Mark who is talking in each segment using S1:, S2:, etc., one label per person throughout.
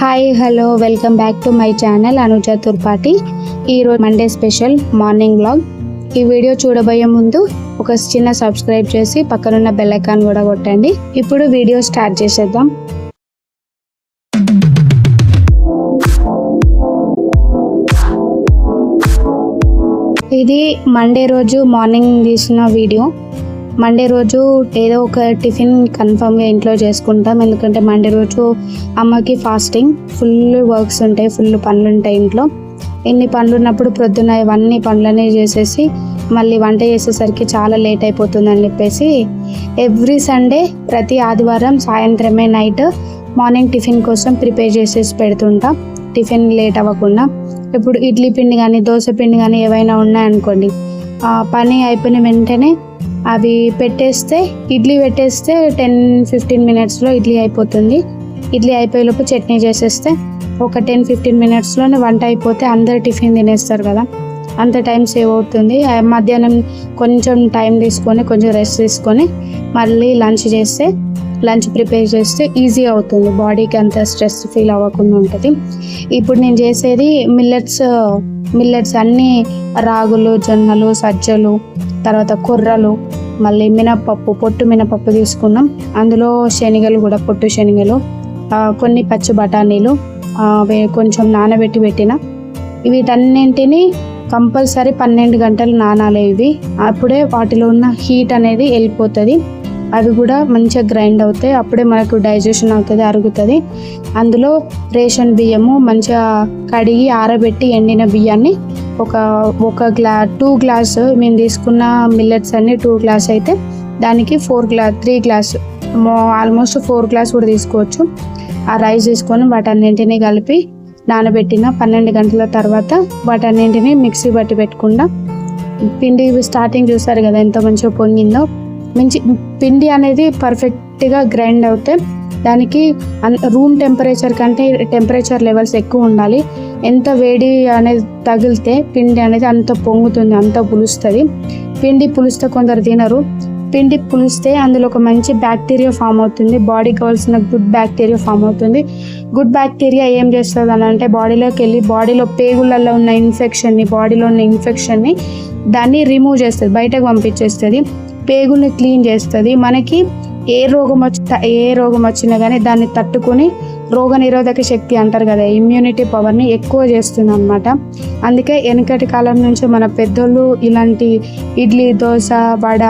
S1: Hi hello welcome back to my channel Anuja Turpati ఈరోజు Monday special morning blog ఈ video చూడబోయే ముందు ఒక చిన్న సబ్స్క్రైబ్ చేసి పక్కనున్న బెల్ ఐకాన్ కూడా కొట్టండి. ఇప్పుడు వీడియో స్టార్ట్ చేసేద్దాం. ఇది మండే రోజు మార్నింగ్ తీసిన వీడియో మండే రోజు ఏదో ఒక టిఫిన్ కన్ఫామ్గా ఇంట్లో చేసుకుంటాం. ఎందుకంటే మండే రోజు అమ్మకి ఫాస్టింగ్ ఫుల్ వర్క్స్ ఉంటాయి ఫుల్ పనులు ఉంటాయి ఇంట్లో. ఎన్ని పనులు ఉన్నప్పుడు ప్రొద్దున ఇవన్నీ పనులనే చేసేసి మళ్ళీ వంట చేసేసరికి చాలా లేట్ అయిపోతుందని చెప్పేసి ఎవ్రీ సండే ప్రతి ఆదివారం సాయంత్రమే నైట్ మార్నింగ్ టిఫిన్ కోసం ప్రిపేర్ చేసేసి పెడుతుంటాం. టిఫిన్ లేట్ అవ్వకుండా. ఇప్పుడు ఇడ్లీ పిండి కానీ దోశ పిండి కానీ ఏవైనా ఉన్నాయనుకోండి పని అయిపోయిన వెంటనే అవి పెట్టేస్తే ఇడ్లీ పెట్టేస్తే టెన్ ఫిఫ్టీన్ మినిట్స్లో ఇడ్లీ అయిపోతుంది. ఇడ్లీ అయిపోయేలోపు చట్నీ చేసేస్తే ఒక టెన్ ఫిఫ్టీన్ మినిట్స్లోనే వంట అయిపోతే అందరు టిఫిన్ తినేస్తారు కదా. అంత టైం సేవ్ అవుతుంది. మధ్యాహ్నం కొంచెం టైం తీసుకొని కొంచెం రెస్ట్ తీసుకొని మళ్ళీ లంచ్ చేస్తే లంచ్ ప్రిపేర్ చేస్తే ఈజీ అవుతుంది. బాడీకి అంత స్ట్రెస్ ఫీల్ అవ్వకుండా ఉంటుంది. ఇప్పుడు నేను చేసేది మిల్లెట్స్ మిల్లెట్స్ అన్నీ రాగులు జొన్నలు సజ్జలు తర్వాత కొర్రలు మళ్ళీ మినపప్పు పొట్టు మినపప్పు తీసుకున్నాం. అందులో శనగలు కూడా పొట్టు శనగలు కొన్ని పచ్చి బఠానీలు కొంచెం నానబెట్టి పెట్టిన. వీటన్నింటినీ కంపల్సరీ పన్నెండు గంటలు నానాలి ఇవి. అప్పుడే వాటిలో ఉన్న హీట్ అనేది వెళ్ళిపోతుంది. అవి కూడా మంచిగా గ్రైండ్ అవుతాయి. అప్పుడే మనకు డైజెషన్ అవుతుంది అరుగుతుంది. అందులో రేషన్ బియ్యము మంచిగా కడిగి ఆరబెట్టి ఎండిన బియ్యాన్ని ఒక ఒక గ్లా టూ గ్లాస్ మేము తీసుకున్న మిల్లెట్స్ అన్ని టూ గ్లాస్ అయితే దానికి four glass three glass almost four glass కూడా తీసుకోవచ్చు. ఆ రైస్ తీసుకొని వాటన్నింటినీ కలిపి నానబెట్టిన పన్నెండు గంటల తర్వాత వాటన్నింటినీ మిక్సీ పట్టి పెట్టుకుండా పిండి స్టార్టింగ్ చూసారు కదా ఎంత మంచిగా పొంగిందో. మంచి పిండి అనేది పర్ఫెక్ట్గా గ్రైండ్ అవుతే దానికి రూమ్ టెంపరేచర్ కంటే టెంపరేచర్ లెవెల్స్ ఎక్కువ ఉండాలి. ఎంత వేడి అనేది తగిలితే పిండి అనేది అంత పొంగుతుంది అంత పులుస్తుంది. పిండి పులిస్తే కొందరు తినరు. పిండి పులిస్తే అందులో ఒక మంచి బ్యాక్టీరియా ఫామ్ అవుతుంది. బాడీకి కావాల్సిన గుడ్ బ్యాక్టీరియా ఫామ్ అవుతుంది. గుడ్ బ్యాక్టీరియా ఏం చేస్తుంది అని అంటే బాడీలోకి వెళ్ళి బాడీలో పేగులలో ఉన్న ఇన్ఫెక్షన్ని బాడీలో ఉన్న ఇన్ఫెక్షన్ని దాన్ని రిమూవ్ చేస్తుంది బయటకు పంపించేస్తుంది. పేగుల్ని క్లీన్ చేస్తుంది. మనకి ఏ రోగం వచ్చి ఏ రోగం వచ్చినా కానీ దాన్ని తట్టుకొని రోగ నిరోధక శక్తి అంటారు కదా ఇమ్యూనిటీ పవర్ని ఎక్కువ చేస్తుంది అనమాట అందుకే వెనకటి కాలం నుంచి మన పెద్దోళ్ళు ఇలాంటి ఇడ్లీ దోశ వడ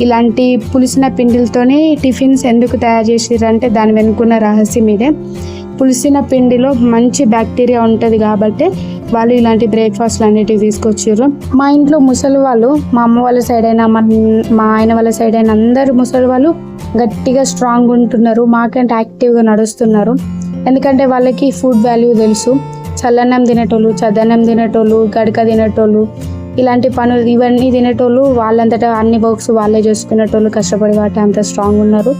S1: ఇలాంటి పులిసిన పిండిలతోనే టిఫిన్స్ ఎందుకు తయారు చేసిరంటే దాని వెనుకున్న రహస్యం ఇదే. పులిసిన పిండిలో మంచి బ్యాక్టీరియా ఉంటుంది కాబట్టి వాళ్ళు ఇలాంటి బ్రేక్ఫాస్ట్లు అనేటివి తీసుకొచ్చారు మా ఇంట్లో ముసలి వాళ్ళు మా అమ్మ వాళ్ళ సైడ్ అయినా మా మా ఆయన వాళ్ళ సైడ్ అయినా అందరు ముసలి వాళ్ళు గట్టిగా స్ట్రాంగ్ ఉంటున్నారు మాకంటే యాక్టివ్గా నడుస్తున్నారు. ఎందుకంటే వాళ్ళకి ఫుడ్ వాల్యూ తెలుసు. చల్లన్నం తినేటోళ్ళు చదన్నం తినేటోళ్ళు గడక తినేటోళ్ళు ఇలాంటి పనులు ఇవన్నీ తినేటోళ్ళు వాళ్ళంతటా అన్ని వర్క్స్ వాళ్ళే చేసుకునేటోళ్ళు కష్టపడి కాబట్టి అంత స్ట్రాంగ్ ఉన్నారు.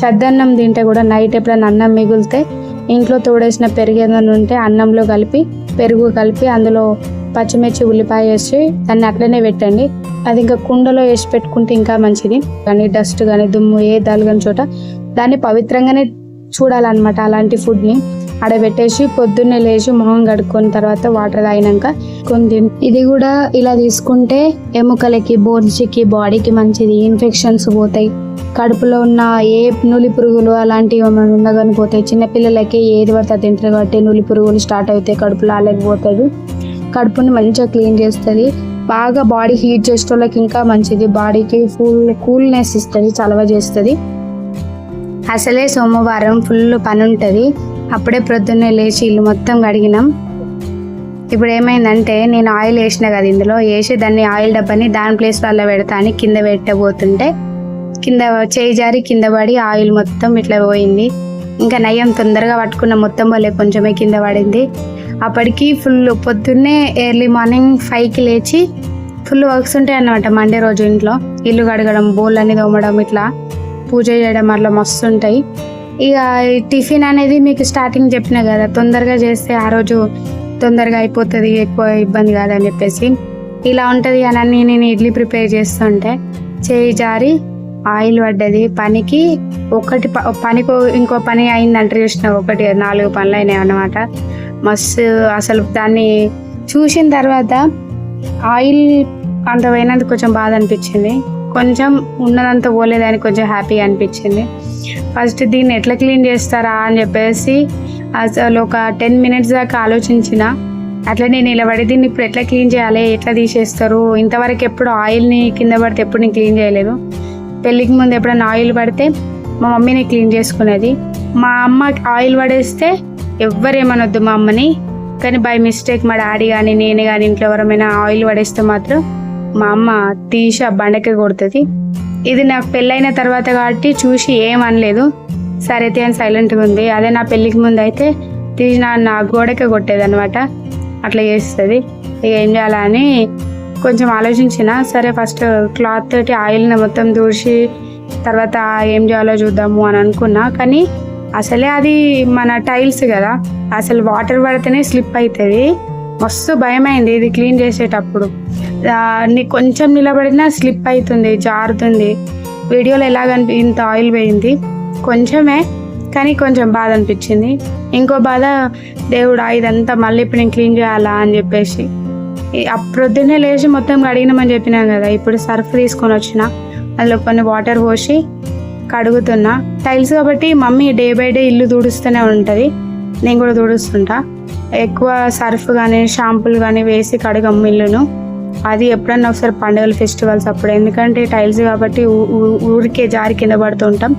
S1: చద్దన్నం తింటే కూడా నైట్ ఎప్పుడైనా అన్నం మిగిలితే ఇంట్లో తోడేసిన పెరుగు ఏదైనా ఉంటే అన్నంలో కలిపి పెరుగు కలిపి అందులో పచ్చిమిర్చి ఉల్లిపాయ వేసి దాన్ని అట్లనే పెట్టండి. అది ఇంకా కుండలో వేసి పెట్టుకుంటే ఇంకా మంచిది. కానీ డస్ట్ కానీ దుమ్ము ఏ దలగని చోట దాన్ని పవిత్రంగానే చూడాలన్నమాట అలాంటి ఫుడ్ని ఆడబెట్టేసి పొద్దున్నే లేచి మొహం కడుక్కున్న తర్వాత వాటర్ తాగినాక కొంది ఇది కూడా ఇలా తీసుకుంటే ఎముకలకి బోన్స్కి బాడీకి మంచిది. ఇన్ఫెక్షన్స్ పోతాయి. కడుపులో ఉన్న ఏ నులి పురుగులు అలాంటివి ఏమైనా ఉన్నా కానీ పోతాయి చిన్నపిల్లలకి ఏది పడితే తింటారు కాబట్టి నులి పురుగులు స్టార్ట్ అవుతాయి. కడుపులో ఆలేకపోతుంది కడుపుని మంచిగా క్లీన్ చేస్తుంది. బాగా బాడీ హీట్ చేసే వాళ్ళకి ఇంకా మంచిది. బాడీకి ఫుల్ కూల్నెస్ ఇస్తుంది చలవ చేస్తుంది. అసలే సోమవారం ఫుల్ పని ఉంటుంది. అప్పుడే ప్రొద్దున్నే లేచి ఇల్లు మొత్తం కడిగినాం. ఇప్పుడు ఏమైందంటే నేను ఆయిల్ వేసిన కదా ఇందులో వేసి దాన్ని ఆయిల్ డబ్బాని దాని ప్లేస్లో అలా పెడతా అని కింద పెట్టబోతుంటే కింద చేయి జారి కింద పడి ఆయిల్ మొత్తం ఇట్లా పోయింది. ఇంకా నయ్యం తొందరగా పట్టుకున్న మొత్తం వల్లే కొంచెమే కింద పడింది. అప్పటికి ఫుల్ పొద్దున్నే ఎర్లీ మార్నింగ్ ఫైవ్కి లేచి ఫుల్ వర్క్స్ ఉంటాయి అన్నమాట మండే రోజు ఇంట్లో. ఇల్లు కడగడం బోల్ అని తోమడం ఇట్లా పూజ చేయడం అట్లా మస్తు ఉంటాయి. ఇక ఈ టిఫిన్ అనేది మీకు స్టార్టింగ్ చెప్పిన కదా తొందరగా చేస్తే ఆ రోజు తొందరగా అయిపోతుంది ఎక్కువ ఇబ్బంది కాదని చెప్పేసి. ఇలా ఉంటుంది అని అన్ని నేను ఇడ్లీ ప్రిపేర్ చేస్తుంటే చేయి జారి ఆయిల్ పడ్డది. పనికి ఒకటి ప- పనికి ఇంకో పని అయిందంటే చూసిన ఒకటి నాలుగు పనులు అయినాయి అన్నమాట. మస్తు అసలు దాన్ని చూసిన తర్వాత ఆయిల్ అంత పోయినందుకు కొంచెం బాధ అనిపించింది. కొంచెం ఉన్నదంతా పోలేదని కొంచెం హ్యాపీగా అనిపించింది. ఫస్ట్ దీన్ని ఎట్లా క్లీన్ చేస్తారా అని చెప్పేసి అసలు ఒక టెన్ మినిట్స్ దాకా ఆలోచించిన. అట్లనే నిలబడి దీన్ని ఇప్పుడు ఎట్లా క్లీన్ చేయాలి ఎట్లా తీసేస్తారు ఇంతవరకు ఎప్పుడు ఆయిల్ని కింద పడితే ఎప్పుడు నేను క్లీన్ చేయలేదు. పెళ్ళికి ముందు ఎప్పుడైనా ఆయిల్ పడితే మా మమ్మీని క్లీన్ చేసుకునేది. మా అమ్మ ఆయిల్ పడేస్తే ఎవ్వరేమనొద్దు మా అమ్మని. కానీ బై మిస్టేక్ మా డాడీ కానీ నేను కానీ ఇంట్లో ఎవరమైనా ఆయిల్ పడేస్తే మాత్రం మా అమ్మ తీసి ఆ బండకే కొడుతుంది. ఇది నాకు పెళ్ళైన తర్వాత కాబట్టి చూసి ఏం అనలేదు. సరే అయితే అని సైలెంట్గా ఉంది. అదే నా పెళ్ళికి ముందు అయితే తీసి నా నా గోడకే కొట్టేదనమాట అట్లా చేస్తుంది. ఇక ఏం చేయాలని కొంచెం ఆలోచించిన. సరే ఫస్ట్ క్లాత్ తోటి ఆయిల్ని మొత్తం దూసి తర్వాత ఏం చేయాలో చూద్దాము అని అనుకున్నా. కానీ అసలే అది మన టైల్స్ కదా. అసలు వాటర్ పడితేనే స్లిప్ అవుతుంది మస్తు భయమైంది ఇది క్లీన్ చేసేటప్పుడు. నీ కొంచెం నిలబడినా స్లిప్ అవుతుంది జారుతుంది. వీడియోలో ఎలాగనిపి ఇంత ఆయిల్ పోయింది. కొంచెమే కానీ కొంచెం బాధ అనిపించింది. ఇంకో బాధ దేవుడా ఇదంతా మళ్ళీ ఇప్పుడు నేను క్లీన్ చేయాలా? అని చెప్పేసి. ఈ అప్పుడొద్దునే లేచి మొత్తం కడిగినామని చెప్పినాం కదా. ఇప్పుడు సర్ఫ్ తీసుకొని వచ్చిన. అందులో కొన్ని వాటర్ పోసి కడుగుతున్నా. టైల్స్ కాబట్టి మమ్మీ డే బై డే ఇల్లు తుడుస్తూనే ఉంటుంది. నేను కూడా తుడుస్తుంటా ఎక్కువ సర్ఫ్ కానీ షాంపూలు కానీ వేసి కడగం ఇల్లును అది ఎప్పుడన్నా ఒకసారి పండుగల ఫెస్టివల్స్ అప్పుడు. ఎందుకంటే టైల్స్ కాబట్టి ఊరికే జారి కింద పడుతుంటాం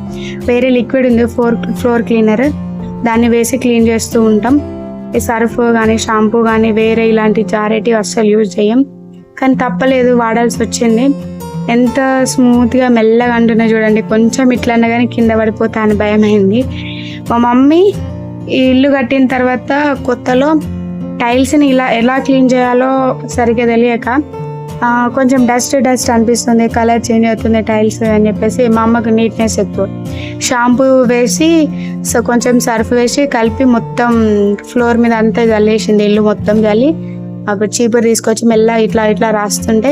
S1: వేరే లిక్విడ్ ఉంది ఫ్లోర్ ఫ్లోర్ క్లీనర్. దాన్ని వేసి క్లీన్ చేస్తూ ఉంటాం. ఈ సర్ఫ్ కానీ షాంపూ కానీ వేరే ఇలాంటి జారేటివి అస్సలు యూజ్ చేయం. కానీ తప్పలేదు వాడాల్సి వచ్చింది. ఎంత స్మూత్గా మెల్లగా అంటున్నా చూడండి. కొంచెం ఇట్లా అన్నా కానీ కింద పడిపోతా అని భయమైంది. మా మమ్మీ ఈ ఇల్లు కట్టిన తర్వాత కొత్తలో టైల్స్ని ఇలా ఎలా క్లీన్ చేయాలో సరిగ్గా తెలియక కొంచెం డస్ట్ డస్ట్ అనిపిస్తుంది కలర్ చేంజ్ అవుతుంది టైల్స్ అని చెప్పేసి మా అమ్మకు నీట్నెస్ ఎక్కువ. షాంపూ వేసి సో కొంచెం సర్ఫ్ వేసి కలిపి మొత్తం ఫ్లోర్ మీద అంతా జల్లేసింది ఇల్లు మొత్తం జల్లి. అప్పుడు చీపురు తీసుకొచ్చి మెల్ల ఇట్లా ఇట్లా రాస్తుంటే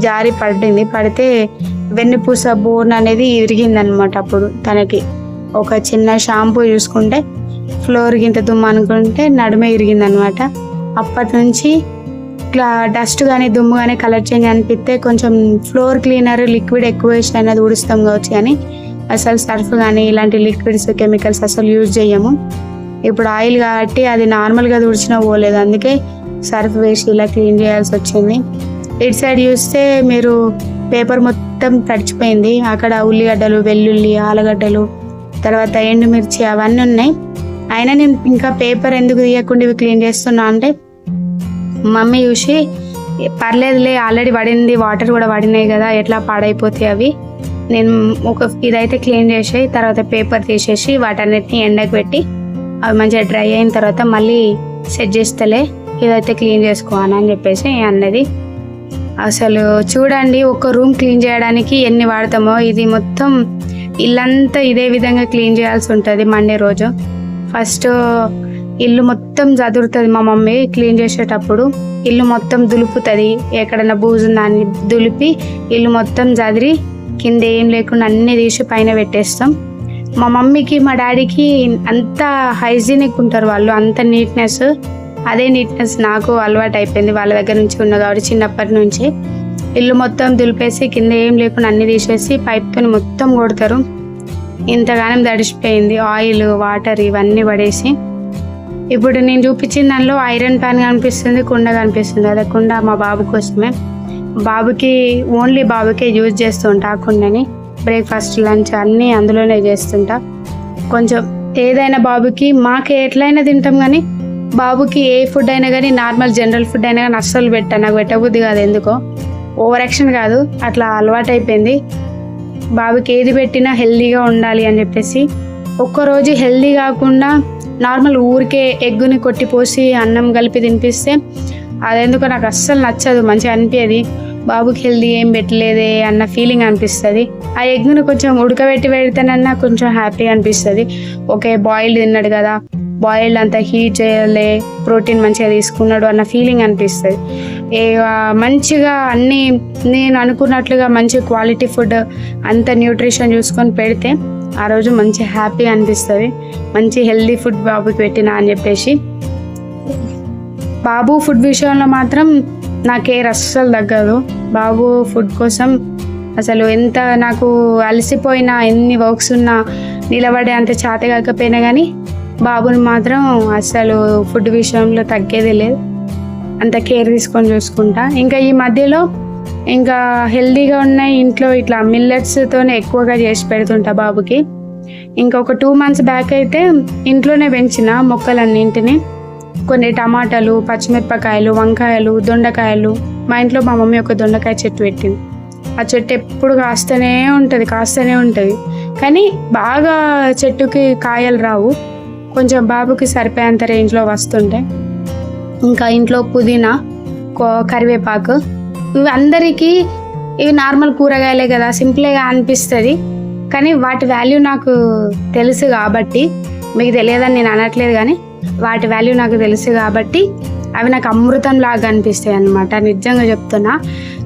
S1: జారి పడింది. పడితే వెన్నుపూస బోన్ అనేది ఇరిగిందనమాట అప్పుడు తనకి. ఒక చిన్న షాంపూ చూసుకుంటే ఫ్లోర్ గింత దుమ్ము అనుకుంటే నడుమే ఇరిగింది అనమాట అప్పటి నుంచి ఇట్లా డస్ట్ కానీ దుమ్ము కానీ కలర్ చేంజ్ అనిపిస్తే కొంచెం ఫ్లోర్ క్లీనర్ లిక్విడ్ ఎక్కువ వేసి అనేది ఊడుస్తాం కావచ్చు కానీ అసలు సర్ఫ్ కానీ ఇలాంటి లిక్విడ్స్ కెమికల్స్ అసలు యూజ్ చేయము ఇప్పుడు ఆయిల్ కాబట్టి అది నార్మల్గా తుడిచినా పోలేదు. అందుకే సర్ఫ్ వేసి ఇలా క్లీన్ చేయాల్సి వచ్చింది. ఇటు సైడ్ చూస్తే మీరు పేపర్ మొత్తం తడిచిపోయింది. అక్కడ ఉల్లిగడ్డలు వెల్లుల్లి ఆలుగడ్డలు తర్వాత ఎండుమిర్చి అవన్నీ ఉన్నాయి. అయినా నేను ఇంకా పేపర్ ఎందుకు తీయకుండా ఇవి క్లీన్ చేస్తున్నా అంటే మమ్మీ చూసి పర్లేదులే ఆల్రెడీ పడింది వాటర్ కూడా పడినాయి కదా ఎట్లా పాడైపోతాయి అవి? నేను ఒక ఇదైతే క్లీన్ చేసి తర్వాత పేపర్ తీసేసి వాటన్నిటిని ఎండకు పెట్టి అవి మంచిగా డ్రై అయిన తర్వాత మళ్ళీ సెట్ చేస్తలే ఇదైతే క్లీన్ చేసుకోవాలి అని చెప్పేసి అన్నది. అసలు చూడండి ఒక రూమ్ క్లీన్ చేయడానికి ఎన్ని వాడతామో ఇది మొత్తం ఇల్లంతా ఇదే విధంగా క్లీన్ చేయాల్సి ఉంటుంది మండే రోజు. ఫస్ట్ ఇల్లు మొత్తం చదురుతుంది మా మమ్మీ క్లీన్ చేసేటప్పుడు. ఇల్లు మొత్తం దులుపుతుంది. ఎక్కడైనా బూజు దాన్ని దులిపి ఇల్లు మొత్తం చదిరి కింద ఏం లేకుండా అన్నీ తీసి పైన పెట్టేస్తాం. మా మమ్మీకి మా డాడీకి అంత హైజీనిక్ ఉంటారు వాళ్ళు అంత నీట్నెస్. అదే నీట్నెస్ నాకు అలవాటు అయిపోయింది వాళ్ళ దగ్గర నుంచి ఉన్న కాబట్టి చిన్నప్పటి నుంచి. ఇల్లు మొత్తం దులిపేసి కింద ఏం లేకుండా అన్ని తీసేసి పైప్తో మొత్తం కొడతారు. ఇంతగానం తడిసిపోయింది. ఆయిల్ వాటర్ ఇవన్నీ పడేసి. ఇప్పుడు నేను చూపించిన దానిలో ఐరన్ ప్యాన్ కనిపిస్తుంది కుండ కనిపిస్తుంది. అదే కుండ మా బాబు కోసమే. బాబుకి ఓన్లీ బాబుకే యూజ్ చేస్తుంటా ఆ కుండని. బ్రేక్ఫాస్ట్ లంచ్ అన్నీ అందులోనే చేస్తుంటా. కొంచెం ఏదైనా బాబుకి మాకు ఎట్లయినా తింటాం కానీ బాబుకి ఏ ఫుడ్ అయినా కానీ నార్మల్ జనరల్ ఫుడ్ అయినా కానీ అస్సలు పెట్టా నాకు పెట్టబుద్ధి కాదు. ఎందుకో? ఓవర్ యాక్షన్ కాదు. అట్లా అలవాటు అయిపోయింది బాబుకి ఏది పెట్టినా హెల్దీగా ఉండాలి అని చెప్పేసి ఒక్కరోజు హెల్దీ కాకుండా నార్మల్ ఊరికే ఎగ్గుని కొట్టిపోసి అన్నం కలిపి తినిపిస్తే అదెందుకో నాకు అస్సలు నచ్చదు మంచిగా అనిపించేది బాబుకి హెల్దీ ఏం పెట్టలేదే అన్న ఫీలింగ్ అనిపిస్తుంది. ఆ ఎగ్గుని కొంచెం ఉడకబెట్టి పెడితేనన్నా కొంచెం హ్యాపీగా అనిపిస్తుంది. ఓకే బాయిల్డ్ తిన్నాడు కదా. బాయిల్డ్ అంత హీట్ చేయలే ప్రోటీన్ మంచిగా తీసుకున్నాడు అన్న ఫీలింగ్ అనిపిస్తుంది. ఏ మంచిగా అన్నీ నేను అనుకున్నట్లుగా మంచి క్వాలిటీ ఫుడ్ అంత న్యూట్రిషన్ చూసుకొని పెడితే ఆ రోజు మంచి హ్యాపీగా అనిపిస్తుంది. మంచి హెల్దీ ఫుడ్ బాబుకి పెట్టినా అని చెప్పేసి. బాబు ఫుడ్ విషయంలో మాత్రం నా అస్సలు తగ్గదు. బాబు ఫుడ్ కోసం అసలు ఎంత నాకు అలసిపోయినా ఎన్ని వర్క్స్ ఉన్నా నిలబడే అంత చేత కాకపోయినా కానీ బాబుని మాత్రం అసలు ఫుడ్ విషయంలో తగ్గేది లేదు. అంత కేర్ తీసుకొని చూసుకుంటా. ఇంకా ఈ మధ్యలో ఇంకా హెల్దీగా ఉన్నాయి ఇంట్లో ఇట్లా మిల్లెట్స్తోనే ఎక్కువగా చేసి పెడుతుంటా బాబుకి. ఇంకా ఒక టూ మంత్స్ బ్యాక్ అయితే ఇంట్లోనే పెంచిన మొక్కలన్నింటినీ. కొన్ని టమాటాలు పచ్చిమిరపకాయలు వంకాయలు దొండకాయలు. మా ఇంట్లో మా మమ్మీ ఒక దొండకాయ చెట్టు పెట్టింది. ఆ చెట్టు ఎప్పుడు కాస్తూనే ఉంటుంది కాస్తూనే ఉంటుంది. కానీ బాగా చెట్టుకి కాయలు రావు. కొంచెం బాబుకి సరిపోయేంత రేంజ్లో వస్తుండే ఇంకా ఇంట్లో పుదీనా కో- కరివేపాకు ఇవి అందరికీ ఇవి నార్మల్ కూరగాయలే కదా సింపుల్గా అనిపిస్తుంది. కానీ వాటి వాల్యూ నాకు తెలుసు కాబట్టి మీకు తెలియదని నేను అనట్లేదు కానీ వాటి వాల్యూ నాకు తెలుసు కాబట్టి అవి నాకు అమృతం లాగా అనిపిస్తాయి అన్నమాట నిజంగా చెప్తున్నా.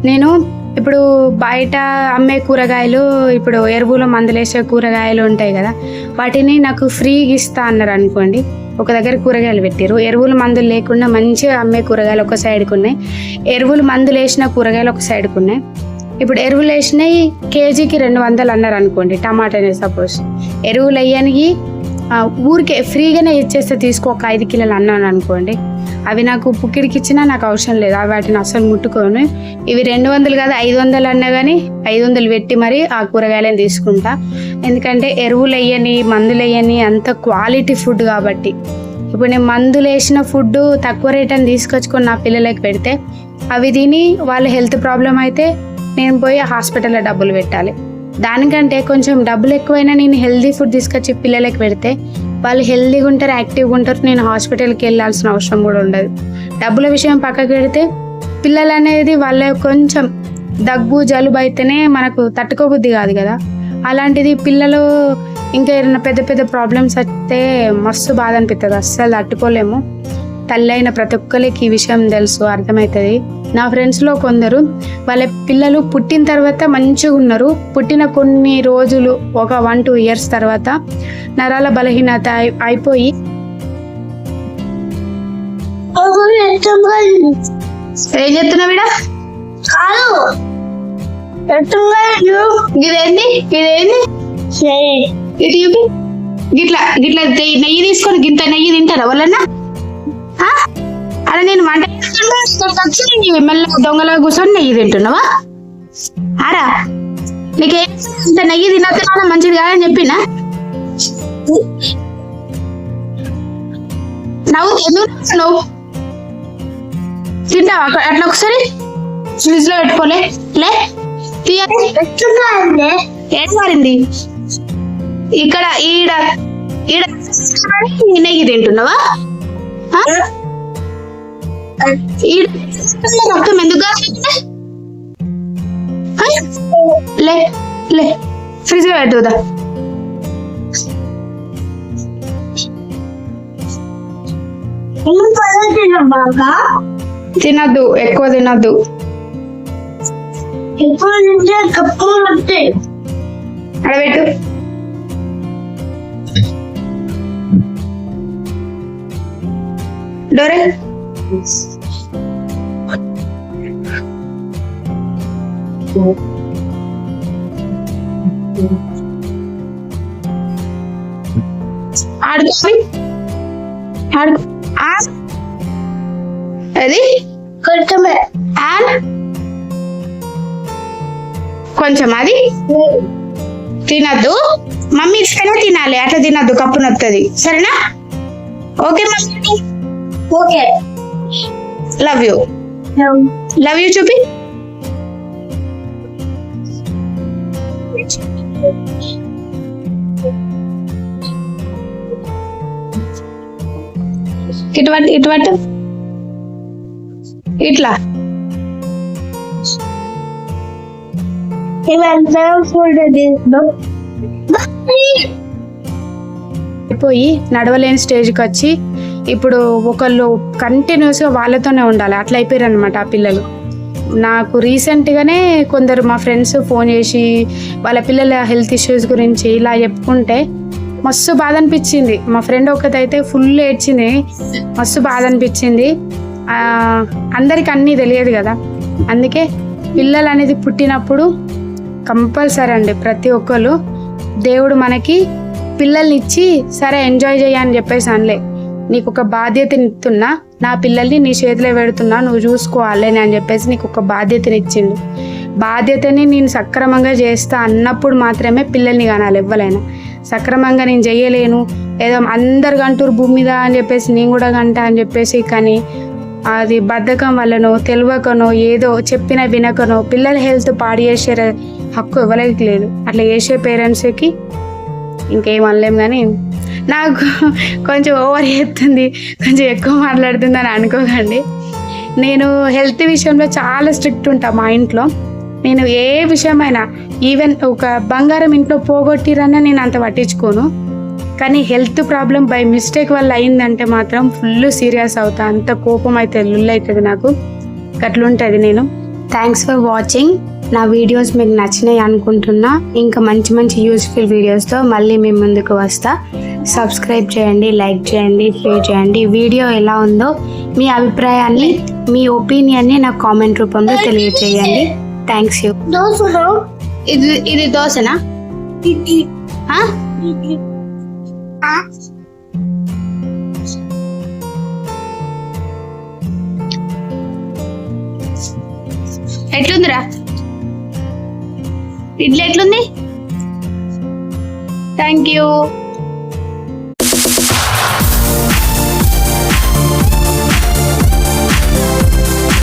S1: నేను ఇప్పుడు బయట అమ్మే కూరగాయలు ఇప్పుడు ఎరువులు మందులేసే కూరగాయలు ఉంటాయి కదా వాటిని నాకు ఫ్రీగా ఇస్తా అన్నారు అనుకోండి. ఒక దగ్గర కూరగాయలు పెట్టారు ఎరువులు మందులు లేకుండా మంచిగా అమ్మే కూరగాయలు ఒక సైడ్కి ఉన్నాయి. ఎరువులు మందులు వేసిన కూరగాయలు ఒక సైడ్కి ఉన్నాయి. ఇప్పుడు ఎరువులు వేసినవి కేజీకి రెండు వందలు అన్నారు అనుకోండి టమాటానే సపోజ్ ఎరువులు అయ్యానికి ఊరికే ఫ్రీగానే ఇచ్చేస్తే తీసుకో ఒక ఐదు కిలోలు అన్నాను అనుకోండి. అవి నాకు పుక్కిడికి ఇచ్చినా నాకు అవసరం లేదు. వాటిని అసలు ముట్టుకోను. ఇవి రెండు వందలు కాదు ఐదు వందలు అన్నా కానీ ఐదు వందలు పెట్టి మరి ఆ కూరగాయలను తీసుకుంటా. ఎందుకంటే ఎరువులు వేయని మందులు వేయని అంత క్వాలిటీ ఫుడ్ కాబట్టి. ఇప్పుడు నేను మందులు వేసిన ఫుడ్ తక్కువ రేట్ అని తీసుకొచ్చుకొని నా పిల్లలకి పెడితే అవి తిని వాళ్ళ హెల్త్ ప్రాబ్లం అయితే నేను పోయి హాస్పిటల్లో డబ్బులు పెట్టాలి. దానికంటే కొంచెం డబ్బులు ఎక్కువైనా నేను హెల్దీ ఫుడ్ తీసుకొచ్చి పిల్లలకి పెడితే వాళ్ళు హెల్దీగా ఉంటారు యాక్టివ్గా ఉంటారు. నేను హాస్పిటల్కి వెళ్ళాల్సిన అవసరం కూడా ఉండదు. డబ్బుల విషయం పక్కకు పెడితే పిల్లలు అనేది వాళ్ళ కొంచెం దగ్గు జలుబు అయితేనే మనకు తట్టుకోబుద్ధి కాదు కదా. అలాంటిది పిల్లలు ఇంకా ఏదైనా పెద్ద పెద్ద ప్రాబ్లమ్స్ వస్తే మస్తు బాధ అనిపిస్తుంది. అస్సలు తట్టుకోలేము. తల్లి అయిన ప్రతి ఒక్కరికి ఈ విషయం తెలుసు అర్థమవుతుంది. నా ఫ్రెండ్స్లో కొందరు వాళ్ళ పిల్లలు పుట్టిన తర్వాత మంచిగా ఉన్నారు. పుట్టిన కొన్ని రోజులు ఒక వన్ టూ ఇయర్స్ తర్వాత నరాల బలహీనత అయి- అయిపోయి. ఏం చెప్తున్నావు వీడా
S2: కాదు.
S1: ఇదేంటి ఇదేంటి ఇటు చూపి. గిట్లా గిట్లా నెయ్యి తీసుకొని గింత నెయ్యి తింటారా వాళ్ళన్నా? అరే నేను వంట వచ్చి నీ మెల్లగా దొంగలా కూర్చొని నెయ్యి తింటున్నావా? ఆరా నీకే ఇంత నెయ్యి తినద్దు మంచిది కాదని చెప్పినా? నవ్వు ఎందుకు నువ్వు తింటావా? అక్కడ- అట్లా ఒకసారి ఫ్రిడ్జ్లో పెట్టుకోలే. లే తీయాలి.
S2: ఎట్టున్నాడు
S1: ఏం మారింది? ఇక్కడ ఈడ ఈడ ఈ నెయ్యి తింటున్నావా? రక్తం ఎందుకు? లే లే ఫ్రిడ్జ్లో పెట్టుదా తినద్దు. ఎక్కువ తినద్దు
S2: ఎప్పుడు నుంచే కప్పులు వస్తాయి
S1: అడబెట్టు డోరే. ఆడుకో ఆడుకో ఆ. అది
S2: కొంచెమే
S1: ఆన్ కొంచెం అది. తినద్దు. మమ్మీ ఇస్తేనే తినాలి. అట్లా తినద్దు కప్పు నొత్తది. సరేనా? Okay mummy.
S2: Okay.
S1: Love you love you చూపి ఇటువంటి ఇటువంటి ఇట్లా
S2: ఇవంతా ఫుడ్ తీసుకో
S1: అయిపోయి నడవలేని స్టేజ్కి వచ్చి ఇప్పుడు ఒకళ్ళు కంటిన్యూస్గా వాళ్ళతోనే ఉండాలి. అట్లా అయిపోయారు అనమాట ఆ పిల్లలు. నాకు రీసెంట్గానే కొందరు మా ఫ్రెండ్స్ ఫోన్ చేసి వాళ్ళ పిల్లల హెల్త్ ఇష్యూస్ గురించి ఇలా చెప్పుకుంటే మస్తు బాధ అనిపించింది. మా ఫ్రెండ్ ఒకటైతే ఫుల్ ఏడ్చింది. మస్తు బాధ అనిపించింది. అందరికి అన్నీ తెలియదు కదా. అందుకే పిల్లలు అనేది పుట్టినప్పుడు కంపల్సరీ అండి ప్రతి ఒక్కరు దేవుడు మనకి పిల్లల్ని ఇచ్చి సరే ఎంజాయ్ చేయని చెప్పేసి అనలే. నీకు ఒక బాధ్యతనిస్తున్నా నా పిల్లల్ని నీ చేతిలో పెడుతున్నా నువ్వు చూసుకోవాలి అని చెప్పేసి నీకు ఒక బాధ్యతనిచ్చిండు. బాధ్యతని నేను సక్రమంగా చేస్తా అన్నప్పుడు మాత్రమే పిల్లల్ని కనాలి ఎవ్వలైనా. సక్రమంగా నేను చేయలేను ఏదో అందరు గంటూరు భూమి మీద అని చెప్పేసి నేను కూడా గంట అని చెప్పేసి కానీ అది బద్ధకం వల్లనో తెలియకనో ఏదో చెప్పిన వినకనో పిల్లల హెల్త్ పాడు చేసే హక్కు ఎవరికి లేదు. అట్లా చేసే పేరెంట్స్కి ఇంకేం అనలేం కానీ నాకు కొంచెం ఓవర్ చేస్తుంది కొంచెం ఎక్కువ మాట్లాడుతుంది అని అనుకోకండి. నేను హెల్త్ విషయంలో చాలా స్ట్రిక్ట్ ఉంటా మా ఇంట్లో. నేను ఏ విషయమైనా ఈవెన్ ఒక బంగారం ఇంట్లో పోగొట్టిరన్నా నేను అంత పట్టించుకోను. కానీ హెల్త్ ప్రాబ్లం బై మిస్టేక్ వల్ల అయిందంటే మాత్రం ఫుల్ సీరియస్ అవుతా అంత కోపం అయితే లుల్ అవుతుంది నాకు. అట్లుంటుంది నేను. Thanks for watching. నా వీడియోస్ మీకు నచ్చినాయి అనుకుంటున్నా. ఇంకా మంచి మంచి యూస్ఫుల్ వీడియోస్తో మళ్ళీ మీ ముందుకు వస్తా. సబ్స్క్రైబ్ చేయండి లైక్ చేయండి షేర్ చేయండి. వీడియో ఎలా ఉందో మీ అభిప్రాయాన్ని మీ ఒపీనియన్ని నాకు కామెంట్ రూపంలో తెలియజేయండి థ్యాంక్స్ యూ ఇది ఇది దోశనా? ఎట్లుందిరా? ఇడ్లీ ఎట్లుంది? Thank you